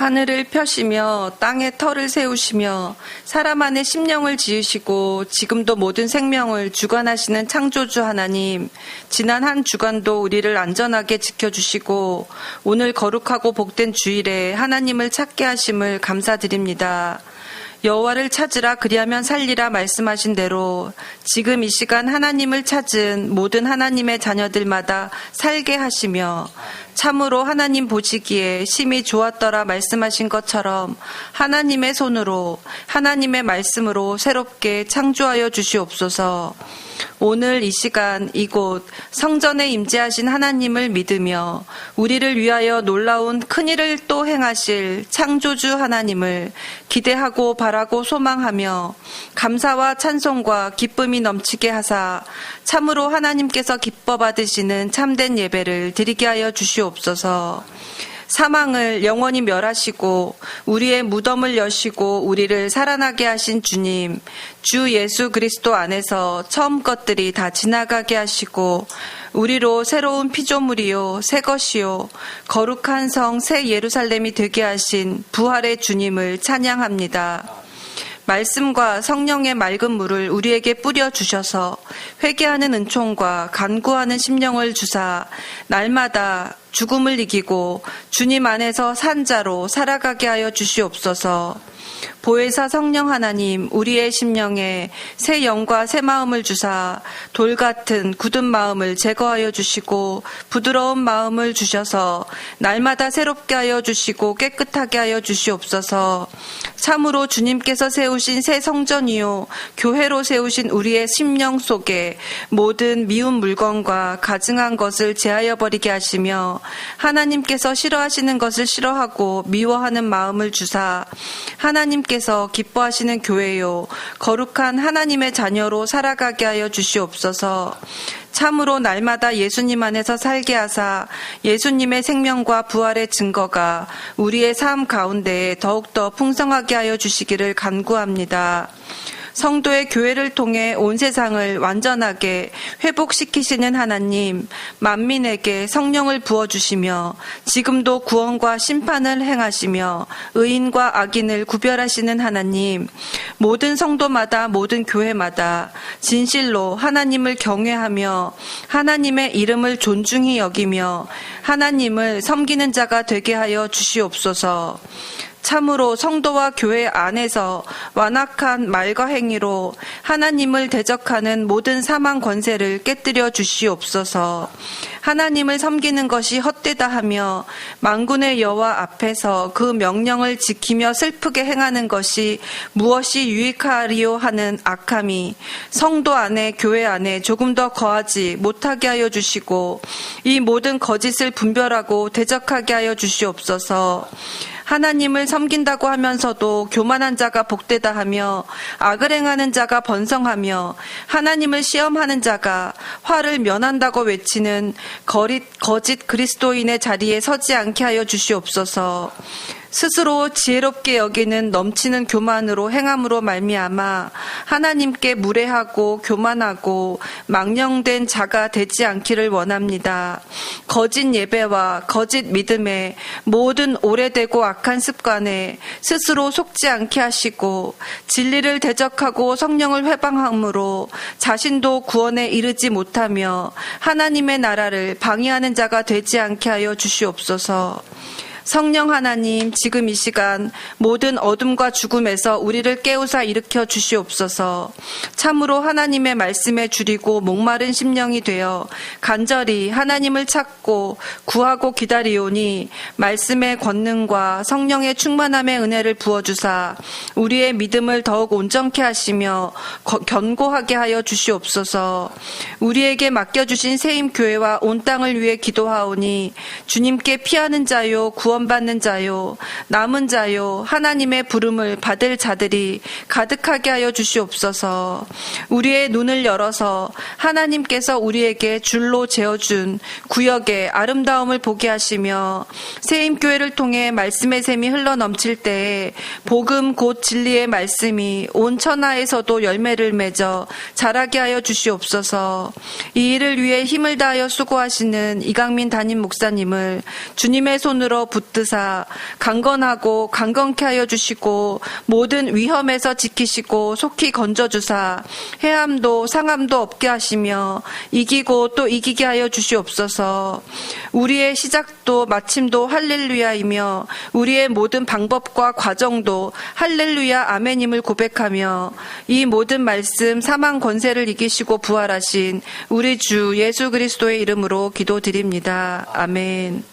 하늘을 펴시며 땅에 터를 세우시며 사람 안에 심령을 지으시고 지금도 모든 생명을 주관하시는 창조주 하나님, 지난 한 주간도 우리를 안전하게 지켜주시고 오늘 거룩하고 복된 주일에 하나님을 찾게 하심을 감사드립니다. 여호와를 찾으라 그리하면 살리라 말씀하신 대로 지금 이 시간 하나님을 찾은 모든 하나님의 자녀들마다 살게 하시며 참으로 하나님 보시기에 심히 좋았더라 말씀하신 것처럼 하나님의 손으로 하나님의 말씀으로 새롭게 창조하여 주시옵소서. 오늘 이 시간 이곳 성전에 임재하신 하나님을 믿으며 우리를 위하여 놀라운 큰 일을 또 행하실 창조주 하나님을 기대하고 바라고 소망하며 감사와 찬송과 기쁨이 넘치게 하사 참으로 하나님께서 기뻐 받으시는 참된 예배를 드리게 하여 주시옵소서. 사망을 영원히 멸하시고 우리의 무덤을 여시고 우리를 살아나게 하신 주님, 주 예수 그리스도 안에서 처음 것들이 다 지나가게 하시고 우리로 새로운 피조물이요 새 것이요 거룩한 성 새 예루살렘이 되게 하신 부활의 주님을 찬양합니다. 말씀과 성령의 맑은 물을 우리에게 뿌려 주셔서 회개하는 은총과 간구하는 심령을 주사 날마다 죽음을 이기고 주님 안에서 산자로 살아가게 하여 주시옵소서. 보혜사 성령 하나님 우리의 심령에 새 영과 새 마음을 주사 돌 같은 굳은 마음을 제거하여 주시고 부드러운 마음을 주셔서 날마다 새롭게 하여 주시고 깨끗하게 하여 주시옵소서. 참으로 주님께서 세우신 새 성전이요 교회로 세우신 우리의 심령 속에 모든 미운 물건과 가증한 것을 제하여 버리게 하시며 하나님께서 싫어하시는 것을 싫어하고 미워하는 마음을 주사 하나님께서 기뻐하시는 교회요 거룩한 하나님의 자녀로 살아가게 하여 주시옵소서. 참으로 날마다 예수님 안에서 살게 하사 예수님의 생명과 부활의 증거가 우리의 삶 가운데 더욱더 풍성하게 하여 주시기를 간구합니다. 성도의 교회를 통해 온 세상을 완전하게 회복시키시는 하나님, 만민에게 성령을 부어주시며 지금도 구원과 심판을 행하시며 의인과 악인을 구별하시는 하나님, 모든 성도마다 모든 교회마다 진실로 하나님을 경외하며 하나님의 이름을 존중히 여기며 하나님을 섬기는 자가 되게 하여 주시옵소서. 참으로 성도와 교회 안에서 완악한 말과 행위로 하나님을 대적하는 모든 사망 권세를 깨뜨려 주시옵소서. 하나님을 섬기는 것이 헛되다 하며 만군의 여호와 앞에서 그 명령을 지키며 슬프게 행하는 것이 무엇이 유익하리요 하는 악함이 성도 안에 교회 안에 조금 더 거하지 못하게 하여 주시고 이 모든 거짓을 분별하고 대적하게 하여 주시옵소서. 하나님을 섬긴다고 하면서도 교만한 자가 복되다 하며 악을 행하는 자가 번성하며 하나님을 시험하는 자가 화를 면한다고 외치는 거짓, 거짓 그리스도인의 자리에 서지 않게 하여 주시옵소서. 스스로 지혜롭게 여기는 넘치는 교만으로 행함으로 말미암아 하나님께 무례하고 교만하고 망령된 자가 되지 않기를 원합니다. 거짓 예배와 거짓 믿음에 모든 오래되고 악한 습관에 스스로 속지 않게 하시고 진리를 대적하고 성령을 회방함으로 자신도 구원에 이르지 못하며 하나님의 나라를 방해하는 자가 되지 않게 하여 주시옵소서. 성령 하나님, 지금 이 시간 모든 어둠과 죽음에서 우리를 깨우사 일으켜 주시옵소서. 참으로 하나님의 말씀에 줄이고 목마른 심령이 되어 간절히 하나님을 찾고 구하고 기다리오니 말씀의 권능과 성령의 충만함의 은혜를 부어 주사 우리의 믿음을 더욱 온전케 하시며 견고하게 하여 주시옵소서. 우리에게 맡겨 주신 세임 교회와 온 땅을 위해 기도하오니 주님께 피하는 자요 구원 구원받는 자요, 남은 자요, 하나님의 부름을 받을 자들이 가득하게 하여 주시옵소서. 우리의 눈을 열어서 하나님께서 우리에게 줄로 재어준 구역의 아름다움을 보게 하시며 세임 교회를 통해 말씀의 샘이 흘러 넘칠 때에 복음 곧 진리의 말씀이 온 천하에서도 열매를 맺어 자라게 하여 주시옵소서. 이 일을 위해 힘을 다하여 수고하시는 이강민 담임 목사님을 주님의 손으로 붙 붙드사 강건하고 강건케 하여 주시고 모든 위험에서 지키시고 속히 건져 주사 해함도 상함도 없게 하시며 이기고 또 이기게 하여 주시옵소서. 우리의 시작도 마침도 할렐루야이며 우리의 모든 방법과 과정도 할렐루야 아멘임을 고백하며 이 모든 말씀 사망 권세를 이기시고 부활하신 우리 주 예수 그리스도의 이름으로 기도드립니다. 아멘.